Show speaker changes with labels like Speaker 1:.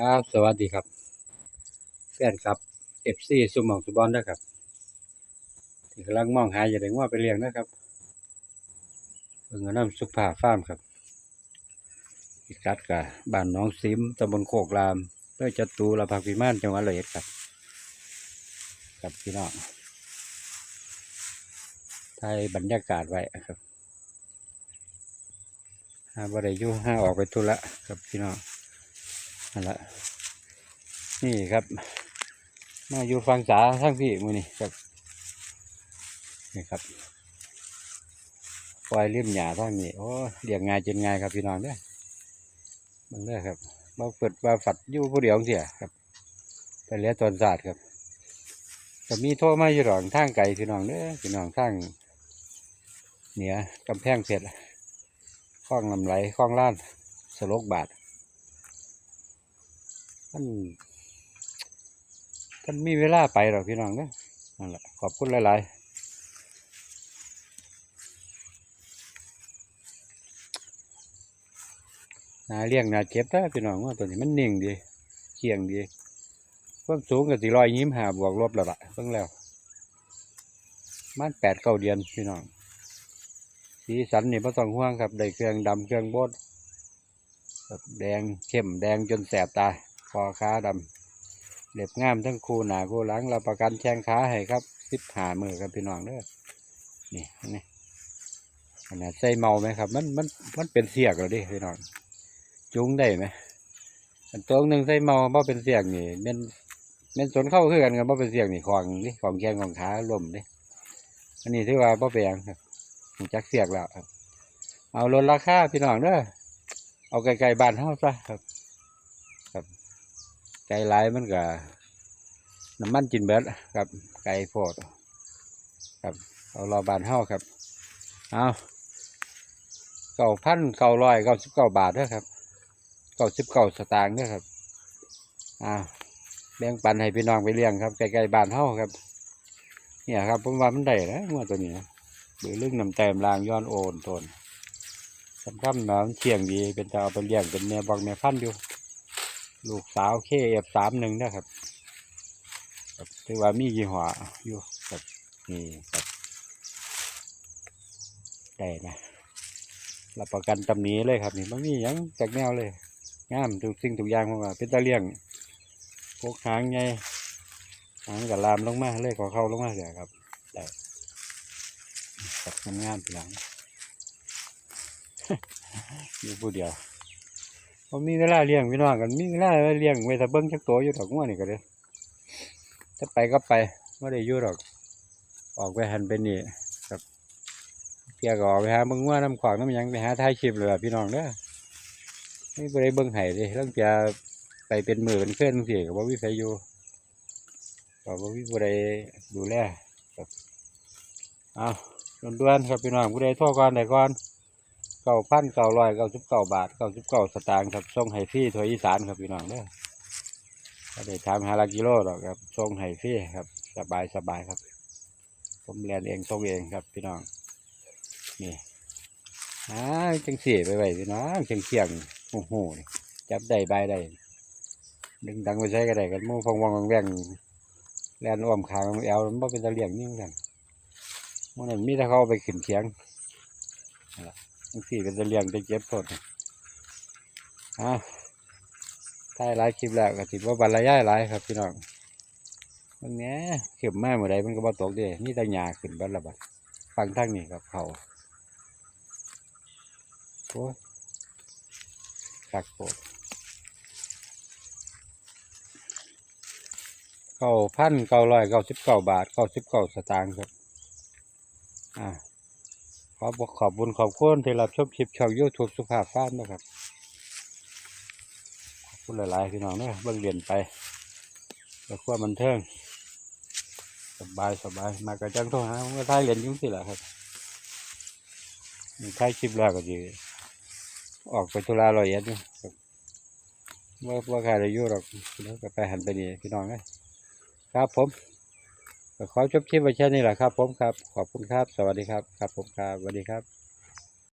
Speaker 1: ครับสวัสดีครับแฟนครับเอฟซีสุหมองสุบอลนะครับที่กำลังมองหาอย่าได้ว่าไปเลี้ยงนะครับเพิ่งเอน้ำสุภาฟาร์มครับพิกัดกับบ้านน้องซิมตำบลโคกรามเพื่อจัตูระพักพิมานจังหวัดเลยครับครับพี่น้องไทยบรรยากาศไว้ครับหาบริยุห้าออกไปทุระครับพี่น้อง นั่นแหละนี่ครับมาอยู่ฟังษาทั้งพี่มือนี่ครับนี่ครับปล่อยริมหยาทั้งนี้โอ้เลี้ยงง่ายจนง่ายครับพี่น้องเด้อมันเด้อครับมาเปิดมาฝัดอยู่ผู้เดียวเสียครับแต่เลี้ยตนศาสตร์ครับก็มีโทรมาอยู่หรองทางไก่พี่น้องเด้อพี่น้องทางเหนือกำแพงเพชรคลองลำไหลคลองล้านสลกบาท ท่านท่านมีเวลาไปหรอกพี่น้องเนอะนั่นแหละขอบคุณหลาย ๆนาเลี้ยงนาเจ็บถ้พี่น้องว่าตัวนี้มันนิ่งดีเคียงดีความสูงกับสี่ร้อยยิ้มหาบวกลบแล้วละเพิ่งแล้วมันแปดเก้าเดือนพี่น้องสีสันนี่ไม่ต้องห่วงครับได้เครื่องดำเครื่องบดแบบแดงเข้มแดงจนแสบตา คอขาดำเล็บงามทั้งคู่หนาคู่หลังเราประกันแข้งขาให้ครับสิบหามือครับพี่น้องเด้อนี่นี่ขนาดใส่เมาไหมครับ มันมันมันเป็นเสียกเหรอดิพี่น้องจุ้งได้ไหมอันตัวหนึ่งใส่เมาบ่เป็นเสียกนี่เป็นเป็นสนเข้าคือกันกับบ่เป็นเสียกนี่ของนี่ของแข้งของขาล่มนี่อันนี้ถือว่าบ่เป็นหยังครับจักเสียกแล้วครับเอาลดราคาพี่น้องเด้อเอาไกลๆบ้านเฮาซะครับ ไก่หลายมันก็น้ำมันจินเบิดครับไก่โพดครับเอารอบานเฮาครับเอาเก้าพันเก้าร้อยเก้าสิบเก้าบาทด้อครับเก้าสิบเก้าสตางค์ด้อครับอ่าแบ่งปันให้พี่น้องไปเลี้ยงครับไก่ๆบ้านเฮาครับ เนี่ยครับผมว่ามันได้นะงัวตัวนี้หรือเรื่องน้ำแต้มลางย้อนโอนตนสำคัญนะเชียงดีเป็นจะเอาไปเลี้ยงเป็นแม่บอกแม่พันอยู่ ลูกสาวเคเอฟสามหนึ่งนะครับครับถือว่ามียี่ห้ออยู่ครับนี่ครับได้นะรับประกันตำหนี้เลยครับ นี่มันมียังจากแนวเลยงามทุกสิ่งทุกอย่างมว่าเป็นตะเลี่ยงพวกหางไงหางกับลามลงมาเลยขอเข้าลงมาเสียครับได้ครับงามงามๆทีหลังอยู่ผู้เดียว ผมมีเวลาเลี้ยงพี่น้องกันมีเวลาเลี้ยงไว้ถ้าเบิ้งจักตัวอยู่ดอกงัวนี่ก็เลยถ้าไปก็ไปไม่ได้อยู่ดอก ออกไปหันไปนี่ครับเพียก็ออกไปหาเบิ้งงัวน้ำขวางน้ำยังไปหาท้ายคลิปเลยพี่น้องเด้อไม่ไปได้เบิ้งไห้เลยเรื่องเพียไปเป็นมือเป็นเคลื่อนเสียกับว่าวิสัยอยู่ก็ว่าวิบุได้ดูแลครับเอาด่วนๆครับพี่น้องผู้ใดโทรก่อนใดก่อน เก้าพันเก้าร้อยเก้าสิบเก้าบาทเก้าสิบเก้าสตางค์ครับส่งให้ฟรีทั่วอีสานครับพี่น้องเด้อก็ได้ทำหาละกิโลหรอกครับส่งให้ฟรีครับ สบายสบายครับ ผมเรียนเองส่งเองครับพี่น้อง นี่อ่าจังเสียไปไว้พี่น้องจังเสียงโอ้โหจับได้ใบได้ดึงดังไปใช้ก็ได้กันมู่ฟองวังแวงแลนอ้อมขางแอวมันบ่เป็นตะเลียงนี่เหมือนกันมันมีแต่เขาเอาไปขึ้นเทียง จังสี่เป็นจะเลี้ยงจะเก็บสดอะถ่ายหลายคลิปแล้วก็ถือว่าบรรยายหลายครับพี่น้องมันเนี้ยเข็มมากเมื่อใดมันก็บ่ตกเด้นี่แต่หญ้าขึ้นบัดละบัดฟังทางนี้ครับเขาโอ้ยคักโปดเก้าพันเก้าร้อยเก้าสิบเก้าบาทเก้าสิบเก้าสตางค์ครับอ่า อบอกขอบบุญขอบคุณที่รับชมคลิปช่องยูทูบสุภาพฟ้าร์มนะครับขอบคุณหลายๆพี่น้องนะเบิ่งเรียนไปแล้วความันเทิงสบายสบายมากระจังโทรหาผมก็ท้ายเรียนยุ่งสิละครับมีท้ายคลิปแล้วก็ดีออกไปธุระลอยเอ็ดอยู่ครับว่าว่าใครจะอยู่หรอกแล้วก็ไปหันไปนี่พี่น้องนะครับผม ขอจบคลิปไว้แค่นี้แหละครับ ผมครับ ขอบคุณครับ สวัสดีครับ ครับผมครับสวัสดีครับ